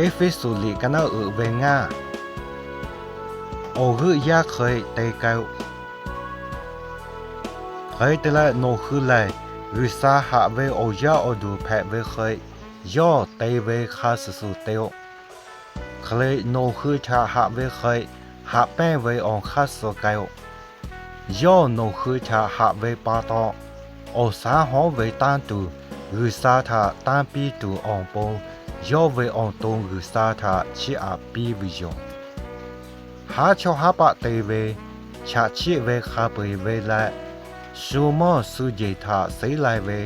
เอฟิสุลิกันเอาเออเวงาโอฮึยาเคยเตเกาเคยแต่ละโนคือไลวิสาหะเวโอยาโอดูแพะเวเคยย่อเตเวคาสสุเตโอเคยโนคือชาหะเวเคยหะแป้เวองคาสกาย่อโนคือชาหะเวปาตอโอสาหอเวตานตูวิสาทาตานปีตูอองป ง ယောဝေအောင်တုံးကိုစားထားချစ်အပီးပြီးယောဟာချောဟာပတေဝေချာချစ်ဝေခါပေဝေလိုက်ရှုမောစုကြည်ထားစိလိုက်ဝေ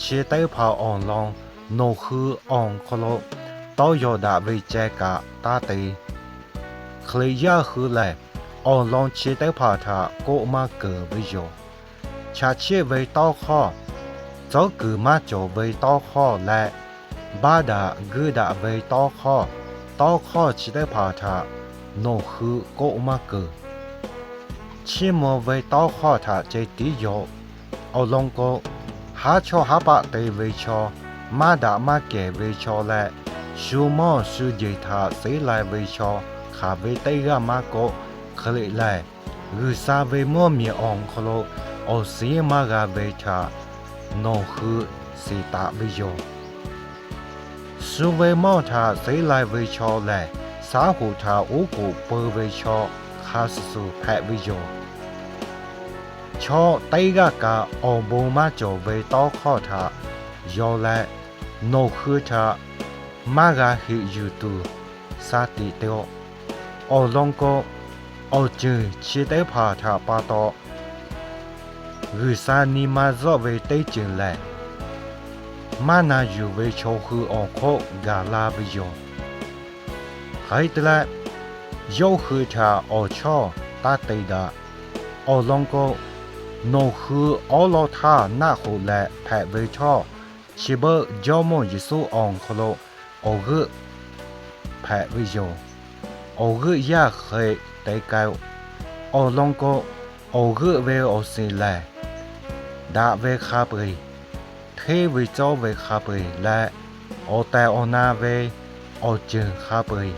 ချေတဲဖောက်အောင်လောင်းနိုခူအောင်ခလို့တောယောဒဝေကျက်ကတာတေခလေရခူလိုက်အောင်လောင်းချေတဲဖောက်ထားကိုအမကေဝေယောချာချစ်ဝေတောက်ခောဇောကူမကျော်ဝေတောက်ခောလို บาดากึดาเวตอข้อตอข้อชิได้พาทาโนคือโกมาเกชิมเวตอข้อทาเจติโยเอาลงโกหาชอหาปะเตเวชอมาดามาเกเวชอและชูมอสุเยทาเสลายเวชอขาเวเตยมาโกคลิไลรือซาเวมัวมีองคโลอสีมากาเวชาโนคือสีตาเวโย စုဝေမောထာဇေလိုက်ဝေချောလဲစားဟူထာအိုကိုပေဝေချောခါဆဆူဖက်ဝေယောချောတိုင်ကကအောင်ဘုံမကျော်ဝေတောခော့ထာယောလဲနိုခွထာမဂါဟီယူတူစာတီတောအော်လုံကိုအော်ကျင်းချီတဲဖာထာပါတော့ရူစာနီမာဇော့ဝေတိတ်ကျင်လဲ มานาอยู่เวชโฮออโคกาลาบยอไหตละโยฮือชาออชอตาเตดาออลองโกโนฮือออลอทานาโฮและแพเวชอชิเบอร์จอมยิสุอองโคโลโอกแพเวยโอกยาเคยตเกออลองโกโอกเวออซิแลดาเวคาเปย์ เทวิโจเวคาเปยและโอแตโอนาเวโอจึงคาเปย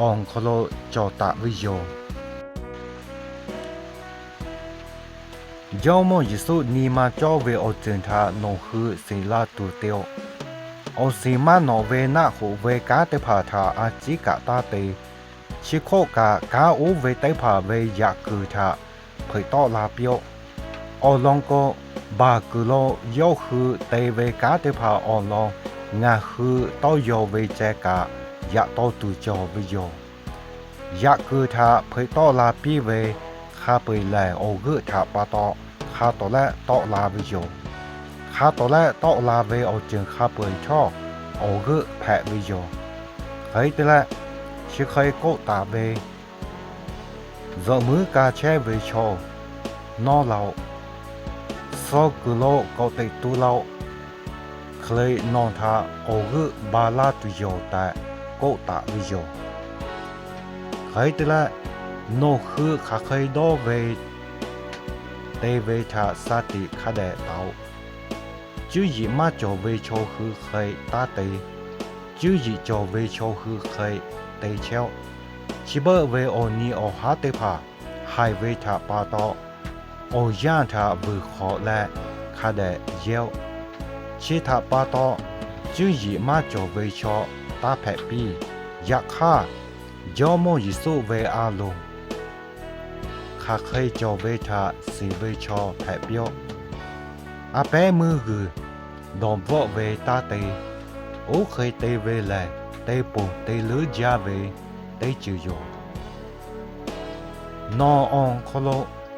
องโคโลจอตะวิโยเจ้ามยิสุนีมาจอเวโอจึงทาโงฮือศิลาตูเตียวโอซิมาโนเวนาโหเวกาเตพาทาอาจิกาตาเตชิโคกะกาอูเวเตพาเวยากือทาเผยต่อลาเปียว to là biểu ô long cô บากุโลโยคือเตเวกาเตพาออนลองงาคือต้อยเวเจกายะโตตุจอวิโยยะคือทาเผยต้อลาปีเวคาเปยแลโอเกุทาปาตอคาตอและต้อลาวิโยคาตอและต้อลาเวโอาจึงคาเปยช่อโอเกุแพวิโยเฮ้ยแต่ละชิเคยโกตาเวဇ ซอกุโลกอติตุเลาเคยนอนทาโอกบาลาตุโยแต่ก็ตะวิโยเคยตละโนคือขาเคยโดเวเตเวชาสติคาเดเตาจื้อหยิมาจอเวโชคือเคยตาเตจื้อหยิจอเวโชคือเคยเตเชลชิเบอร์เวโอนีโอฮาเตพาไฮเวทาปาโต โอย่านทาบือขแลเขาได้ยวชิท่าปาตอจื้อยีมาจอเวชอตาแผปียักฆ่ายอมยิสุเวอาลงคาเคยจอเวทาสีเวชอแผเปียวอาเปมือหือดอมวอเวตาเตโอเคยเตเวแลเตปุ่มเตลือจาเวเตจือโยนอองคโล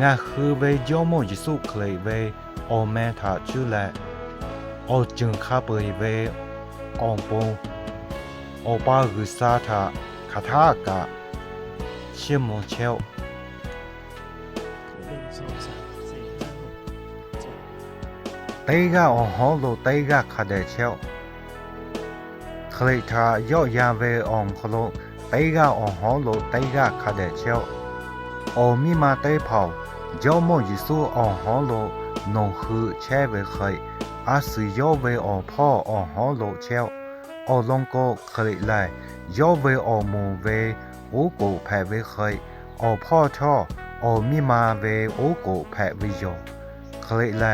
งาคือเวย่อมยิสุเคลเวโอแมทาชื่อและโอจึงคาเปยเวอองปงโอปาหือซาทาคาทากะเชื่อมเชลเตกาอหอโลเตกาคาเดเชลเคลทายอยาเวอองคโลเตกาอหอโลเตกาคาเดเชล อมีมาเตเผาเจ้าโมยิสูออฮอโลนงคือแช่เวเคยอาศัยย่อเวอพ่อออฮอโลเชลออลงโกเคยไลย่อเวอโมเวโอโกแพเวเคยออพ่อช่ออมีมาเวโอโกแพวิโยเคยไล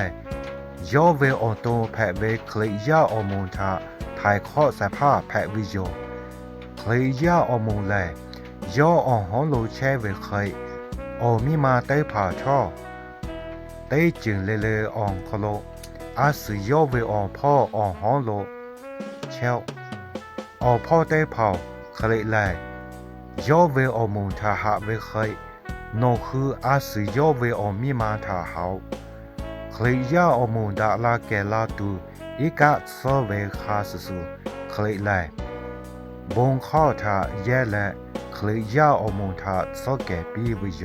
ย่อเวอโตแพเวเคยยาอโมทาถ่ายข้อสภาพแพวิโยเคยยาอโมเลย่ออฮอโลแชเวเคย อมีมาได้ผ่าช่อได้จึงเลเลอองคโลอาศัยโยเวอองพ่ออองฮองโลเชลออพ่อเตเผาเคยไลโยอเวอมุนทาหะเวเคยโนคืออาศัยโยเวอมีมาทาหาเคลยาอมุนดาลาแกลาตูอีกาซเวคาสสูเคลไยบงข้อทาแย่และเคลยาอมุนทาซแกปีวิโย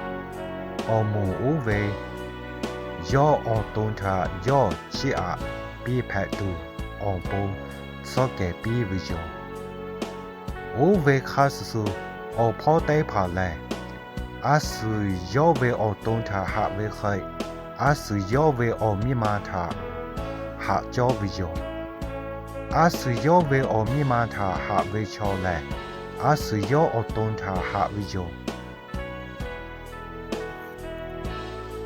อาปีแผลตูองปูซอแกปีวิจงอูเวคาสสุโอพ่อได้ผ่าแลอาสุย่อเวองตุนทาหาเวเคยอาสุยอเวอมีมาทาหาจอวิโยอาสุยอเวอมีมาทาหาเวชอแลอาสุยออตนทาหาวิโย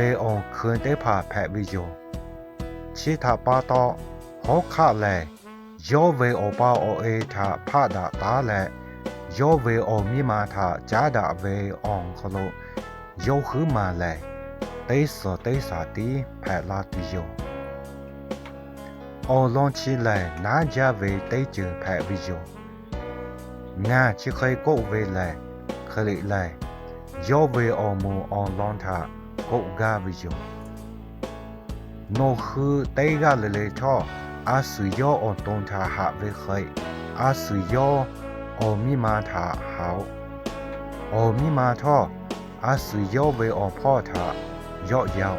เวองคืนได้ผ่าแผ่วิโยชิตาปาตอหกคาเลยอเวอปาอเอทาพาดาตาแลยอเวอมิมาทาจาดาเวองคโลยอคือมาเลยเตสเตสาตีแผ่ลาติโยอลองชิเลยนาจาเวเตจือแผ่วิโยงาชิเคยโกเวเลยคลิเลยอเวอมูอลองทา ကိုဂါဝီယိုနိုခုတေကလေလေချောအာဆူယောအွန်တုန်တာဟာဝေခဲအာဆူယောအော်မီမာတာဟောအော်မီမာထောအာဆူယောဝေအော်ဖောတာယော့ယော